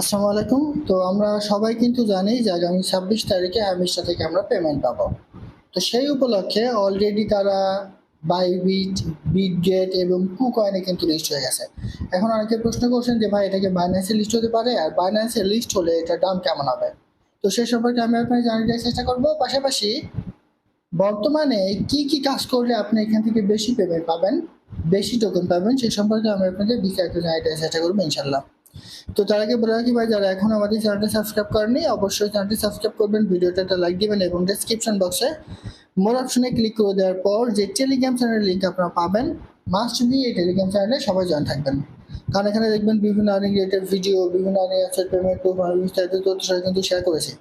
আসসালামু আলাইকুম। তো আমরা সবাই কিন্তু জানি যে আগামী ছাব্বিশ তারিখে হামিশা থেকে আমরা পেমেন্ট পাবো। তো সেই উপলক্ষে অলরেডি তারা বাইবিট বিটগেট এবং কুকয়েনে কিন্তু লিস্ট হয়ে গেছে। এখন অনেকে প্রশ্ন করছেন যে ভাই এটাকে বাইন্যান্সে লিস্ট হতে পারে? আর বাইন্যান্সে লিস্ট হলে এটার দাম কেমন হবে? তো সে সম্পর্কে আমি আপনাকে জানিয়ে দেওয়ার চেষ্টা করব। পাশাপাশি বর্তমানে কি কি কাজ করলে আপনি এখান থেকে বেশি পেমেন্ট পাবেন, বেশি টোকেন পাবেন, সে সম্পর্কে আমি আপনাদের বিস্তারিত জানিয়ে দেওয়ার চেষ্টা করব ইনশাল্লাহ তো তার আগে বলে রাখি ভাই, যারা এখন আমাদের চ্যানেলটি সাবস্ক্রাইব করেনি অবশ্যই চ্যানেলটি সাবস্ক্রাইব করবেন ভিডিওটা একটা লাইক দিবেন এবং ডেসক্রিপশন বক্সে মোর অপশনে ক্লিক করে দেওয়ার পর যে টেলিগ্রাম চ্যানেলের লিঙ্ক আপনারা পাবেন মাস্ট বি এই টেলিগ্রাম চ্যানেলে সবাই জয়েন থাকবেন। কারণ এখানে দেখবেন বিভিন্ন আর্নিং রিলেটেড ভিডিও বিভিন্ন আর্নিং পেমেন্ট বিস্তারিত তথ্য কিন্তু শেয়ার করেছি।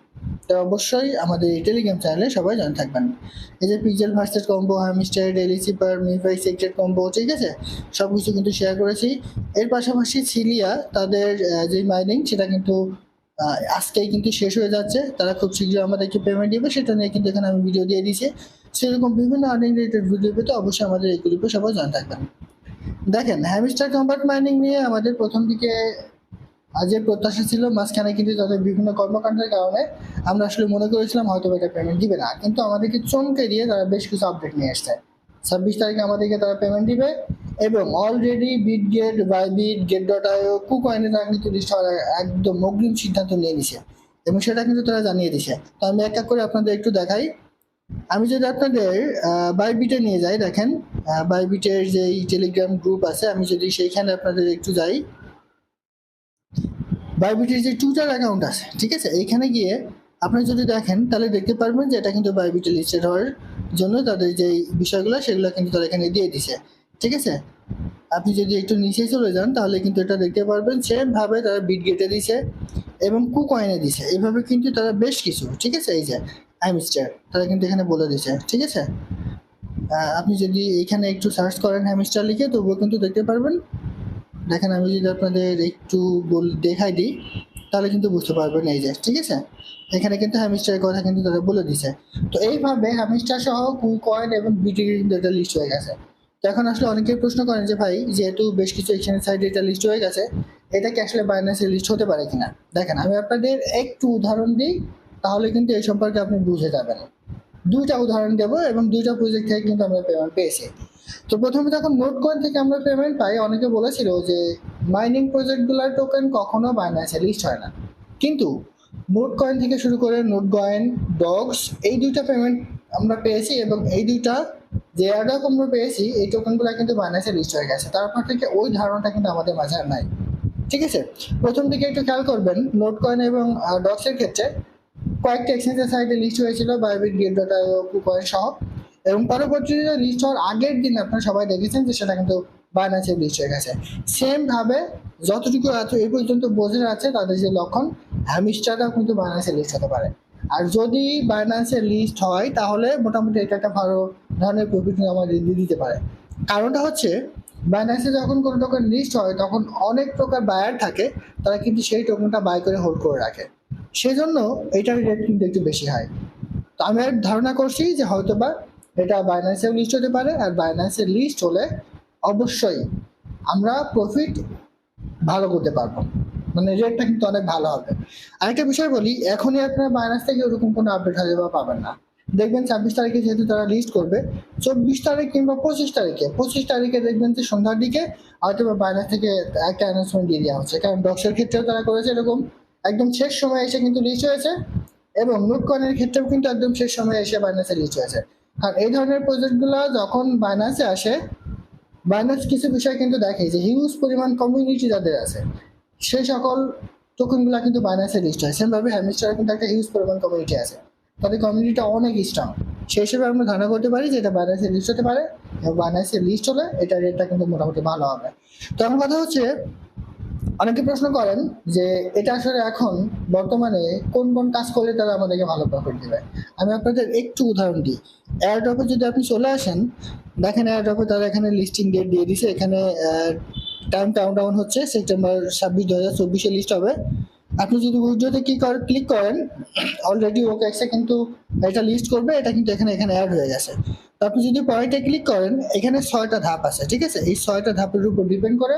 তো অবশ্যই আমাদের টেলিগ্রাম চ্যানেলে সবাই জয়েন থাকবেন। এই যে Pixelverse combo Hamster daily cipher MemeFi secret combo ঠিক আছে? সব কিছু কিন্তু শেয়ার করেছি। এর পাশাপাশি সিলিয়া তাদের যে মাইনিং সেটা কিন্তু আজকেই কিন্তু শেষ হয়ে যাচ্ছে। তারা খুব শীঘ্রই আমাদেরকে পেমেন্ট দিবে, সেটা নিয়ে কিন্তু এখানে আমি ভিডিও দিয়ে দিয়েছি। সেরকম বিভিন্ন আর্নিং রিলেটেড ভিডিও পেতে অবশ্যই আমাদের এই গ্রুপে সবাই জয়েন থাকবেন। দেখেন হ্যামিস্টার কম্পার্ট মাইনিং নিয়ে আমাদের প্রথম দিকে আজ যে প্রত্যাশা ছিল মাঝখানে কিন্তু তাদের বিভিন্ন কর্মকাণ্ডের কারণে আমরা আসলে মনে করেছিলাম হয়তো এটা পেমেন্ট দিবে না। কিন্তু আমাদেরকে চমকে দিয়ে তারা বেশ কিছু আপডেট নিয়ে এসছে। ছাব্বিশ তারিখে আমাদেরকে তারা পেমেন্ট দিবে এবং already Bitget Bybit Gate dot IO কুকয়েনে তারা কিন্তু একদম অগ্রিম সিদ্ধান্ত নিয়ে নিছে এবং সেটা কিন্তু তারা জানিয়ে দিছে। তো আমি এক এক করে আপনাদের একটু দেখাই। আমি যদি আপনাদের বাইবিটে নিয়ে যাই, দেখেন বাইবিটের যে টেলিগ্রাম গ্রুপ আছে, আমি যদি সেইখানে আপনাদের একটু যাই বাইবিটের যে টুইটার অ্যাকাউন্ট আছে, ঠিক আছে? এইখানে গিয়ে আপনি যদি দেখেন, তাহলে দেখতে পারবেন যে এটা কিন্তু বাইবিটে লিস্টেড হওয়ার জন্য তাদের যে বিষয়গুলো, সেগুলো কিন্তু তারা এখানে দিয়ে দিছে, ঠিক আছে? আপনি যদি একটু নিচে চলে যান, তাহলে কিন্তু এটা দেখতে পারবেন সেম ভাবে তারা বিট গেটে দিছে এবং কু কয়েনে দিছে। এভাবে কিন্তু তারা বেশ কিছু, ঠিক আছে? এই যে হ্যামিস্টার তারা কিন্তু এখানে বলে দিছে, ঠিক আছে? আপনি যদি এখানে একটু সার্চ করেন হ্যামিস্টার লিখে, তবুও কিন্তু দেখতে পারবেন দেখেন আমি যদি আপনাদের একটু বল, দেখাই দিই, তাহলে কিন্তু বুঝতে পারবেন এই যে, ঠিক আছে? এখানে কিন্তু হ্যামিস্টারের কথা কিন্তু তারা বলে দিছে। তো এইভাবে হ্যামিস্টার সহ কু কয়েন এবং বিটি কিন্তু এটা লিস্ট হয়ে গেছে। তো এখন আসলে অনেকেই প্রশ্ন করেন যে, ভাই, যেহেতু বেশ কিছু এখানে সাইডে এটা লিস্ট হয়ে গেছে, এটা কি আসলে বাইন্যান্সে লিস্ট হতে পারে কিনা? দেখেন, আমি আপনাদের একটু উদাহরণ দিই, তাহলে কিন্তু এই সম্পর্কে আপনি বুঝে যাবেন। দুইটা উদাহরণ দেবো এবং দুইটা প্রজেক্ট থেকে কিন্তু আমরা পেমেন্ট পেয়েছি। তো প্রথমে যখন নোট কয়েন থেকে আমরা পেমেন্ট পাই। অনেকে বলেছিল যে মাইনিং প্রজেক্টগুলোর টোকেন কখনো বাইন্যান্সে লিস্ট হয় না। কিন্তু নোট কয়েন থেকে শুরু করে নোট কয়েন ডগস এই দুইটা পেমেন্ট আমরা পেয়েছি এবং এই দুইটা যে অ্যাডক আমরা পেয়েছি, এই টোকেনগুলো কিন্তু বাইন্যান্সে লিস্ট হয়ে গেছে। তারপর থেকে ওই ধারণাটা কিন্তু আমাদের মাঝে আর নাই। ঠিক আছে? প্রথম দিকে একটু খেয়াল করবেন নোট কয়েন এবং ডক্সের ক্ষেত্রে কয়েকটা এক্সচেঞ্জের সাইটে লিস্ট হয়েছিল Bybit Gate dot IO KuCoin সহ। এবং পরবর্তীতে লিস্ট হওয়ার আগের দিন আপনারা সবাই দেখেছেন যে সেটা কিন্তু বাইন্যান্সে লিস্ট হয়ে গেছে। সেম ভাবে যতটুকু এত এই পর্যন্ত বোঝা যাচ্ছে, তাদের যে লক্ষণ হ্যামিস্টারটাও কিন্তু বাইন্যান্সে লিস্ট হতে পারে। আর যদি বাইন্যান্সে লিস্ট হয়, তাহলে মোটামুটি এটা একটা ভালো ধরনের প্রফিট আমাদের দিতে পারে। কারণটা হচ্ছে বাইন্যান্সে যখন কোনো টোকেন লিস্ট হয়, তখন অনেক প্রকার বায়ার থাকে, তারা কিন্তু সেই টোকেনটা বাই করে হোল্ড করে রাখে। সেজন্য এটার রেট কিন্তু একটু বেশি হয়। তো আমি ধারণা করছি যে হয়তোবা এটা বাইন্যান্সেও লিস্ট হতে পারে আর বাইন্যান্সের লিস্ট হলে অবশ্যই আমরা প্রফিট ভালো করতে পারব। মানে রেটটা কিন্তু অনেক ভালো হবে। আরেকটা বিষয় বলি, এখনই আপনার বাইন্যান্স থেকে ওরকম কোনো আপডেট হয়ে বা পাবেন না। দেখবেন ছাব্বিশ তারিখে যেহেতু তারা লিস্ট করবে, চব্বিশ তারিখ কিংবা পঁচিশ তারিখে পঁচিশ তারিখে দেখবেন যে সন্ধ্যার দিকে হয়তো বা বাইরে থেকে একটা অ্যানাউন্সমেন্ট দিয়ে দেওয়া হচ্ছে। কারণ ডক্সের ক্ষেত্রেও তারা করেছে এরকম। একদম শেষ সময় এসে কিন্তু লিস্ট হয়েছে এবং নোটকয়েনের ক্ষেত্রেও কিন্তু একদম শেষ সময় এসে বাইন্যান্সে লিস্ট হয়েছে। আর এই ধরনের প্রজেক্টগুলো যখন বাইন্যান্সে আসে বাইন্যান্স কিছু বিষয় কিন্তু দেখে যে হিউজ পরিমাণ কমিউনিটি যাদের আছে সেই সকল টোকেনগুলো কিন্তু বাইন্যান্সে লিস্ট হয়। সেমভাবে হ্যামিস্টারে কিন্তু একটা হিউজ পরিমাণ কমিউনিটি আছে। তাদের কমিউনিটিটা অনেক স্ট্রং সেই হিসেবে আমরা ধারণা করতে পারি যে এটা বাইন্যান্সে লিস্ট হতে পারে এবং বাইন্যান্সে লিস্ট হলে এটা রেটটা কিন্তু মোটামুটি ভালো হবে। তো আমার কথা হচ্ছে, অনেকে প্রশ্ন করেন যে এটা আসলে এখন বর্তমানে কোন কোন কাজ করলে তারা আমাদেরকে ভালো প্রফিট দেবে? আমি আপনাদের একটু উদাহরণ দিই। এয়ারড্রপে যদি আপনি চলে আসেন, দেখেন এয়ারড্রপে তারা এখানে লিস্টিং ডেট দিয়ে দিছে। এখানে টাইম কাউন্ট ডাউন হচ্ছে সেপ্টেম্বর ছাব্বিশ দু হাজার চব্বিশে লিস্ট হবে। আপনি যদি উইডোতে কি করে ক্লিক করেন অলরেডি ওকে এক্সে কিন্তু এটা লিস্ট করবে, এটা কিন্তু এখানে এখানে অ্যাড হয়ে গেছে। তো আপনি যদি পয়েন্টে ক্লিক করেন, এখানে ছয়টা ধাপ আছে, ঠিক আছে? এই ছয়টা ধাপের উপর ডিপেন্ড করে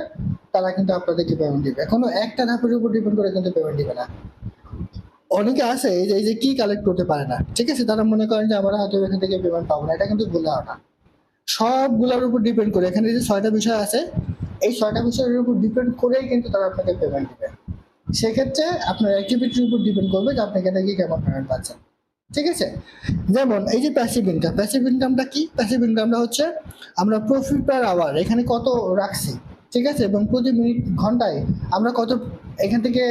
তারা কিন্তু আপনাদেরকে পেমেন্ট দিবে। কোনো একটা ধাপের উপর ডিপেন্ড করে কিন্তু পেমেন্ট দিবে না। অনেকে আছে যে, এই যে কি কালেক্ট করতে পারে না। ঠিক আছে? তারা মনে করেন যে, আমরা হয়তো এখান থেকে পেমেন্ট পাবো না। এটা কিন্তু ভুল ধারণা সবগুলোর উপর ডিপেন্ড করে। এখানে যে ছয়টা বিষয় আছে, এই ছয়টা বিষয়ের উপর ডিপেন্ড করেই কিন্তু তারা আপনাকে পেমেন্ট দেবে। সেক্ষেত্রে আপনার অ্যাক্টিভিটির উপর ডিপেন্ড করবে যে, আপনি এখানে কি কেমন পেমেন্ট পাচ্ছেন। ঠিক আছে? যেমন এই যে প্যাসিভ ইনকাম প্যাসিভ ইনকামটা কি? প্যাসিভ ইনকামটা হচ্ছে, আমরা প্রফিট পার আওয়ার এখানে কত রাখছি? ঠিক আছে? এবং প্রতি মিনিট ঘন্টায় আমরা কত এখান থেকে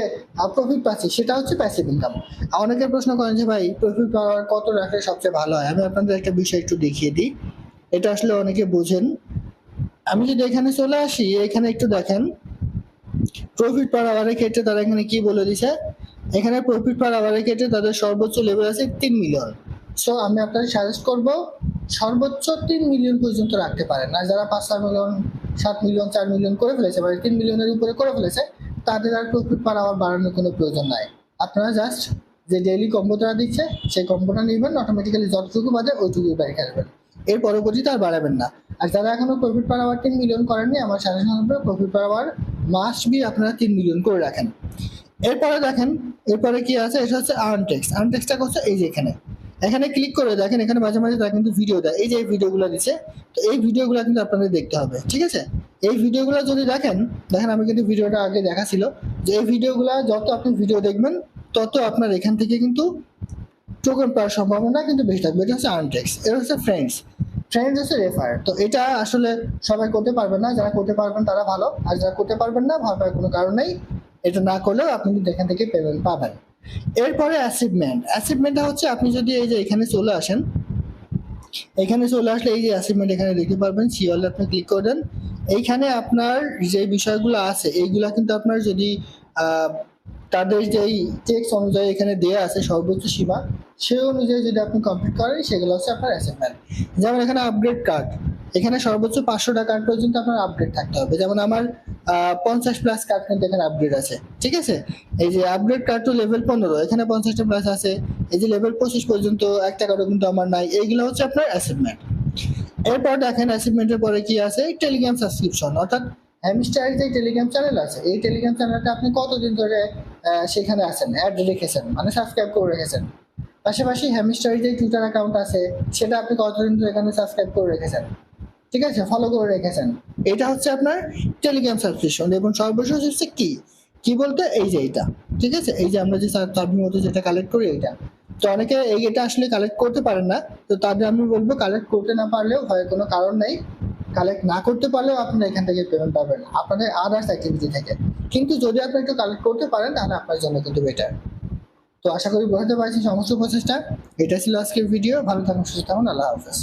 প্রফিট পাচ্ছি? সেটা হচ্ছে প্যাসিভ ইনকাম অনেকে প্রশ্ন করেন যে, ভাই প্রফিট পাওয়ার কত রাখলে সবচেয়ে ভালো হয়? আমি আপনাদের একটা বিষয় একটু দেখিয়ে দিই। এটা আসলে অনেকে বোঝেন। আমি যদি এখানে চলে আসি, এখানে একটু দেখেন। প্রফিট পার আওয়ারের ক্ষেত্রে তারা এখানে কি বলে দিছে? এখানে প্রফিট পার আওয়ারের ক্ষেত্রে তাদের সর্বোচ্চ লেভেল আছে তিন মিলিয়ন সো আমি আপনাদের সাজেস্ট করব, সর্বোচ্চ তিন মিলিয়ন পর্যন্ত রাখতে পারেন। আর যারা পাঁচ চার মিলিয়ন সাত মিলিয়ন, চার মিলিয়ন করে ফেলেছে মানে তিন মিলিয়নের উপরে করে ফেলেছে, তাদের আর প্রফিট পার আওয়ার বাড়ানোর কোনো প্রয়োজন নাই। আপনারা জাস্ট যে ডেইলি কম্বোটা দিচ্ছে, সেই কম্বোটা নিবেন অটোমেটিক্যালি যতটুকু বাজে ওইটুকুই বাইরে খেলবেন এর পরবর্তীতে আর বাড়াবেন না। আর যারা এখনও প্রফিট পার আওয়ার তিন মিলিয়ন করেননি, আমার সাজেশন হবে profit per hour must be আপনারা তিন মিলিয়ন করে রাখেন। এরপরে দেখেন, এরপরে কি আছে? এটা হচ্ছে আর্নটেক্স আর্নটেক্সটা করছে এই যে এখানে। এখানে ক্লিক করে দেখেন, এখানে মাঝে মাঝে তারা কিন্তু ভিডিও দেয়। এই যে এই ভিডিওগুলো দিচ্ছে, তো এই ভিডিওগুলো কিন্তু আপনাদের দেখতে হবে, ঠিক আছে? এই ভিডিওগুলো যদি দেখেন দেখেন আমি কিন্তু ভিডিওটা আগে দেখা ছিল যে এই ভিডিওগুলো যত আপনি ভিডিও দেখবেন, তত আপনার এখান থেকে কিন্তু টোকেন পাওয়ার সম্ভাবনা কিন্তু বেশি থাকবে। এটা হচ্ছে আর্নটেক্স এটা হচ্ছে ফ্রেন্ডস ফ্রেন্ডস হচ্ছে রেফার তো এটা আসলে সবাই করতে পারবেন না, যারা করতে পারবেন তারা ভালো, আর যারা করতে পারবেন না ভাবার কোনো কারণ নেই। এটা না করলেও আপনি কিন্তু এখান থেকে পেমেন্ট পাবেন। এরপরে অ্যাচিভমেন্ট অ্যাচিভমেন্টটা হচ্ছে আপনি যদি এই যে এখানে চলে আসেন, এখানে চলে আসলে এই যে অ্যাচিভমেন্ট এখানে দেখতে পারবেন সিওলে আপনি ক্লিক করে দেন। এইখানে আপনার যে বিষয়গুলো আছে, এইগুলা কিন্তু আপনার যদি তাদের যেই টেক্স অনুযায়ী এখানে দেয়া আছে সর্বোচ্চ সীমা, সেই অনুযায়ী যদি আপনি কমপ্লিট করেন, সেগুলো হচ্ছে আপনার অ্যাচিভমেন্ট যেমন এখানে আপগ্রেড কার্ড এখানে সর্বোচ্চ পাঁচশো টাকার পর্যন্ত আপনার আপগ্রেড থাকতে হবে। যেমন আমার পঞ্চাশ প্লাস কার্ড কিন্তু এখানে আপগ্রেড আছে। ঠিক আছে? এই যে আপগ্রেড কার্ড তো লেভেল পনেরো, এখানে পঞ্চাশটা প্লাস আছে। এই যে লেভেল পঁচিশ পর্যন্ত এক টাকারও কিন্তু আমার নাই। এইগুলো হচ্ছে আপনার অ্যাচিভমেন্ট এরপর দেখেন অ্যাচিভমেন্টের পরে কি আছে? টেলিগ্রাম সাবস্ক্রিপশন অর্থাৎ হ্যামস্টারের যে টেলিগ্রাম চ্যানেল আছে। এই টেলিগ্রাম চ্যানেলটা আপনি কতদিন ধরে সেখানে আছেন? অ্যাড রেখেছেন? মানে সাবস্ক্রাইব করে রেখেছেন? পাশাপাশি হ্যামস্টারের যে টুইটার অ্যাকাউন্ট আছে। সেটা আপনি কতদিন ধরে এখানে সাবস্ক্রাইব করে রেখেছেন? ঠিক আছে? ফলো করে রেখেছেন। এটা হচ্ছে আপনার টেলিগ্রাম সাবস্ক্রিপশন এবং সর্বশেষ হচ্ছে কি? কি বলতে? এই যে এইটা ঠিক আছে? এই যে আমরা যে চাবির মতো যেটা কালেক্ট করি এইটা তো অনেকে এই এটা আসলে কালেক্ট করতে পারেন না। তো তাদের আমি বলব কালেক্ট করতে না পারলেও হয়, কোনো কারণ নেই। কালেক্ট না করতে পারলেও আপনারা এখান থেকে পেমেন্ট পাবেন। আপনাদের আদার্স অ্যাক্টিভিটি থেকে। কিন্তু যদি আপনি একটু কালেক্ট করতে পারেন, তাহলে আপনার জন্য কিন্তু বেটার তো আশা করি বোঝাতে পারছি সমস্ত প্রচেষ্টা। এটা ছিল আজকের ভিডিও ভালো থাকুন, সুস্থ থাকুন। আল্লাহ হাফেজ।